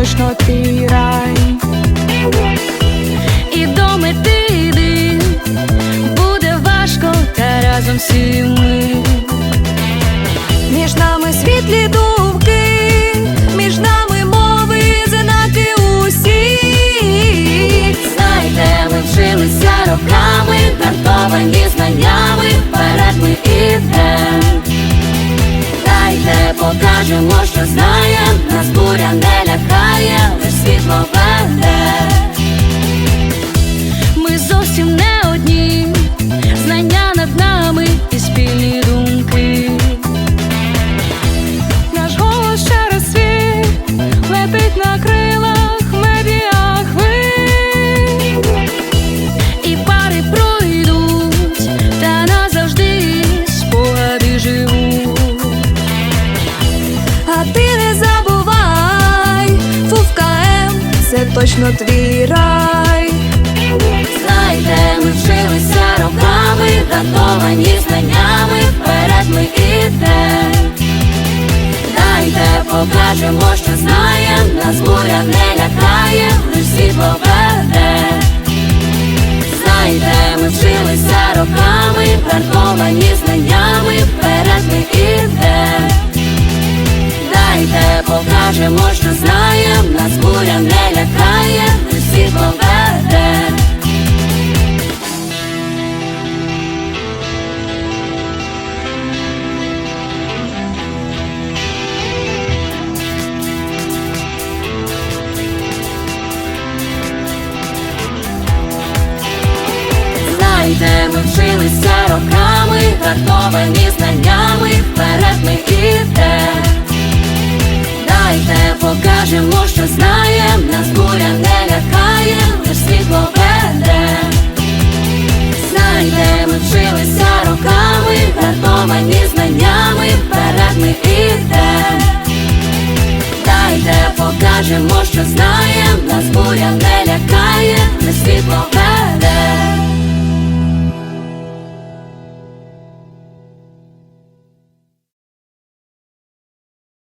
точно твій рай. І до мети йди, буде важко, та разом всі ми. Між нами світлі думки, між нами мови, знаки усі. Знаєте, ми вчилися роками, гартовані знаннями, вперед ми ідем. Покажемо, що знаєм, нас буря не лякає, лиш світло веде. Точно твій рай. Знайте, ми вчилися роками, гартовані знаннями, вперед ми ідем. Дайте покажемо, що знаєм, нас буря не лякає, лиш світло веде. Знайте, ми вчилися роками, гартовані знаннями, вперед ми ідем. Дайте покажемо, що знаєм, нас буря не лякає, лиш світло веде. Знайте, ми вчилися роками, гартовані Скажемо, що знаєм, нас буря не лякає, лиш світло веде, знайдемо, вчилися роками, гартовані знаннями, вперед ми ідем Дайте, покажемо, що знаєм, нас буря не лякає, лиш світло веде.